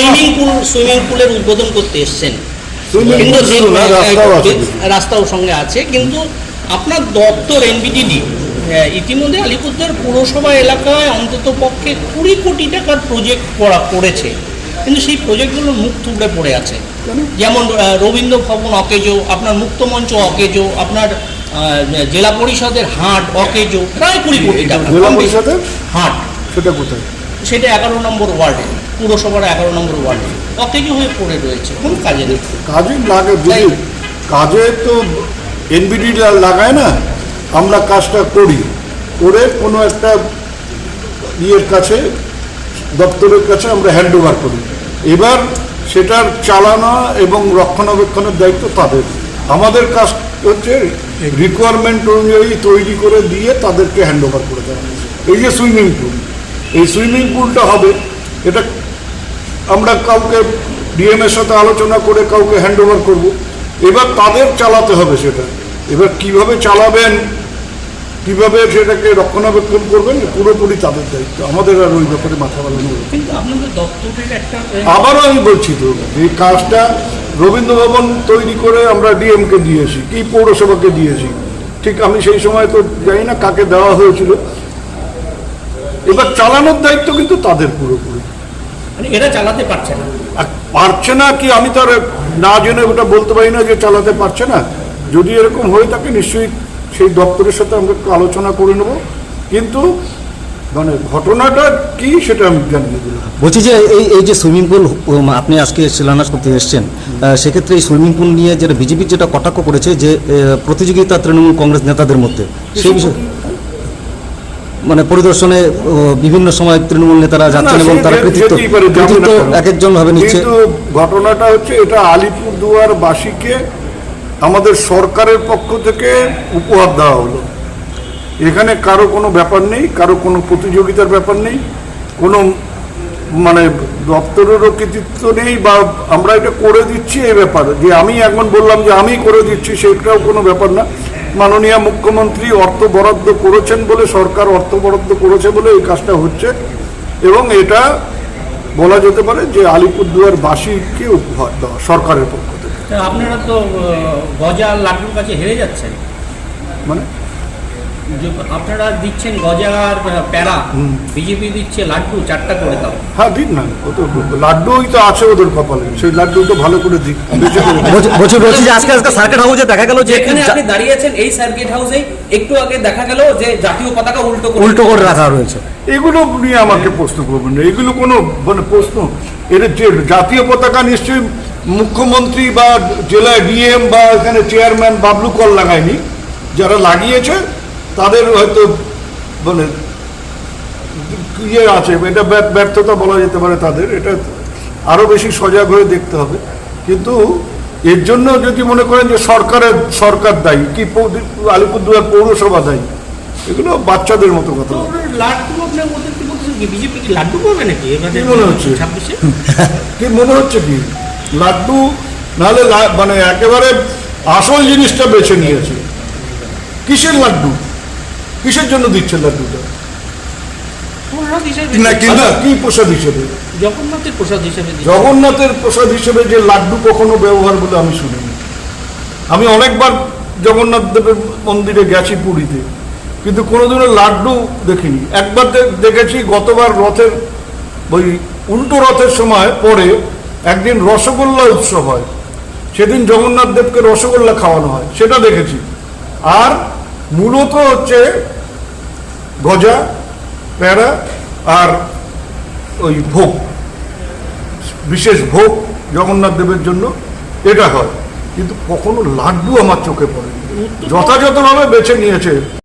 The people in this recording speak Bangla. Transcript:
সুইমিং পুল সুইমিং পুলের উদ্বোধন করতে এসছেন। রাস্তাও সঙ্গে আছে কিন্তু আপনার দপ্তর এনবিডিডি ইতিমধ্যে আলিপুরদুয়ার পুরসভা এলাকায় অন্তত পক্ষে কুড়ি কোটি টাকার প্রজেক্ট করা করেছে। কিন্তু সেই প্রজেক্টগুলো মুখ থুবড়ে পড়ে আছে। যেমন রবীন্দ্র ভবন অকেজো আপনার মুক্তমঞ্চ অকেজো আপনার জেলা পরিষদের হাট অকেজো প্রায় কুড়ি কোটি টাকা। হাট। সেটা কোথায়? সেটা এগারো নম্বর ওয়ার্ডে পুরসভার এগারো নম্বর ওয়ার্ডে। অকেজো হয়ে পড়ে রয়েছে কোন কাজে কাজে লাগে। কাজে তো এনবিডি লাগায় না আমরা কাজটা করি। করে কোনো একটা ইয়ের কাছে দপ্তরের কাছে আমরা হ্যান্ড ওভার করি। এবার সেটার চালানো এবং রক্ষণাবেক্ষণের দায়িত্ব তাদের। আমাদের কাজ হচ্ছে রিকোয়ারমেন্ট অনুযায়ী তৈরি করে দিয়ে তাদেরকে হ্যান্ড ওভার করে দেওয়া। এই যে সুইমিং পুল এই সুইমিং পুলটা হবে। এটা আমরা কাউকে ডিএম এর সাথে আলোচনা করে কাউকে হ্যান্ড ওভার করব। এবার তাদের চালাতে হবে সেটা। এবার কীভাবে চালাবেন কীভাবে সেটাকে রক্ষণাবেক্ষণ করবেন পুরোপুরি তাদের দায়িত্ব। আমাদের আর ওই ব্যাপারে মাথা বাড়ানো আবারও আমি বলছি তো এই কাজটা রবীন্দ্র ভবন তৈরি করে আমরা ডিএমকে দিয়েছি কি পৌরসভাকে দিয়েছি। ঠিক আমি সেই সময় তো জানি না কাকে দেওয়া হয়েছিল। এবার চালানোর দায়িত্ব কিন্তু তাদের পুরোপুরি। মানে এরা চালাতে পারছে না। আর পারছে না কি আমি তো আর না জেনে ওটা বলতে পারি না যে চালাতে পারছে না। যদি এরকম হয়ে থাকে নিশ্চয়ই সেই দপ্তরের সাথে আমরা একটু আলোচনা করে নেব। কিন্তু মানে ঘটনাটা কি সেটা আমি জানিয়ে দিলাম। বলছি যে এই এই যে সুইমিং পুল আপনি আজকে শিলান্যাস করতে এসছেন সেক্ষেত্রে এই সুইমিং পুল নিয়ে যেটা বিজেপির যেটা কটাক্ষ করেছে যে প্রতিযোগিতা তৃণমূল কংগ্রেস নেতাদের মধ্যে সেই বিষয়ে মানে পরিদর্শনে বিভিন্ন সময় তৃণমূল নেতারা যাচ্ছেন এবং তারা কৃতিত্ব এক একজন ভাবে নিচ্ছে। ঘটনাটা হচ্ছে এটা আলিপুরদুয়ার বাসীকে আমাদের সরকারের পক্ষ থেকে উপহার দেওয়া হলো। এখানে কারও কোনো ব্যাপার নেই কারও কোনো প্রতিযোগিতার ব্যাপার নেই কোনো মানে দপ্তরেরও কৃতিত্ব নেই বা আমরা এটা করে দিচ্ছি এই ব্যাপার। যে আমি এখন বললাম যে আমি করে দিচ্ছি সেটাও কোনো ব্যাপার না। মাননীয় মুখ্যমন্ত্রী অর্থ বরাদ্দ করেছেন বলে সরকার অর্থ বরাদ্দ করেছে বলে এই কাজটা হচ্ছে। এবং এটা বলা যেতে পারে যে আলিপুরদুয়ার বাসীকে উপহার দেওয়া সরকারের পক্ষ থেকে। আপনারা তো গজা লাড্ডুর কাছে হেরে যাচ্ছেন। মানে? আপনারা দিচ্ছেন গজা আর প্যারা বিজেপি দিচ্ছে লাড্ডু চারটা করে দাও। হ্যাঁ দিক না ও তো লাড্ডুই তো আছে ওদের কপালে সেই লাড্ডু তো ভালো করে দিক। বলছি- বলছি যে আজকে আজকে সার্কিট হাউসে দেখা গেল যে যেখানে যা- আপনি দাঁড়িয়েছেন এই সার্কিট হাউসে একটু আগে দেখা গেল যে জাতীয় পতাকা উল্টো করে উল্টো করে রাখা রয়েছে। এগুলো নিয়ে আমাকে প্রশ্ন করবেন না এগুলো কোনো মানে প্রশ্ন এর যে জাতীয় পতাকা নিশ্চয়ই মুখ্যমন্ত্রী বা জেলা ডিএম বা এখানে চেয়ারম্যান বাবলু কল লাগায়নি যারা লাগিয়েছে তাদের হয়তো মানে ইয়ে আছে এটা ব্যর্থ- ব্যর্থতা বলা যেতে পারে তাদের এটা আরও বেশি সজাগ হয়ে দেখতে হবে। কিন্তু এর জন্য যদি মনে করেন যে সরকারের সরকার দায়ী কি আলিপুরদুয়ার পৌরসভা দায়ী এগুলো বাচ্চাদের মতো কথা কি মনে হচ্ছে? কি মনে হচ্ছে কি? লাড্ডু নাহলে মানে একেবারে আসল জিনিসটা বেছে নিয়েছে। কিসের লাড্ডু? কিসের জন্য দিচ্ছে লাড্ডুটা প্রসাদ হিসেবে না কিন্তু কি প্রসাদ হিসেবে? জগন্নাথের প্রসাদ হিসেবে জগন্নাথের প্রসাদ হিসেবে যে লাড্ডু কখনো ব্যবহার বলে আমি শুনিনি। আমি অনেকবার জগন্নাথ দেবের মন্দিরে গেছি পুরীতে কিন্তু কোনোদিনও লাড্ডু দেখিনি। একবার দেখেছি গতবার রথের ওই উল্টো রথের সময় পরে একদিন রসগোল্লা উৎসব হয়। সেদিন জগন্নাথ দেবকে রসগোল্লা খাওয়ানো হয় সেটা দেখেছি। আর মূলত হচ্ছে গজা, প্যারা আর ওই ভোগ। বিশেষ ভোগ জগন্নাথ দেবের জন্য এটা হয়। কিন্তু কখনো লাড্ডু আমার চোখে পড়ে যথাযথভাবে বেছে নিয়েছে।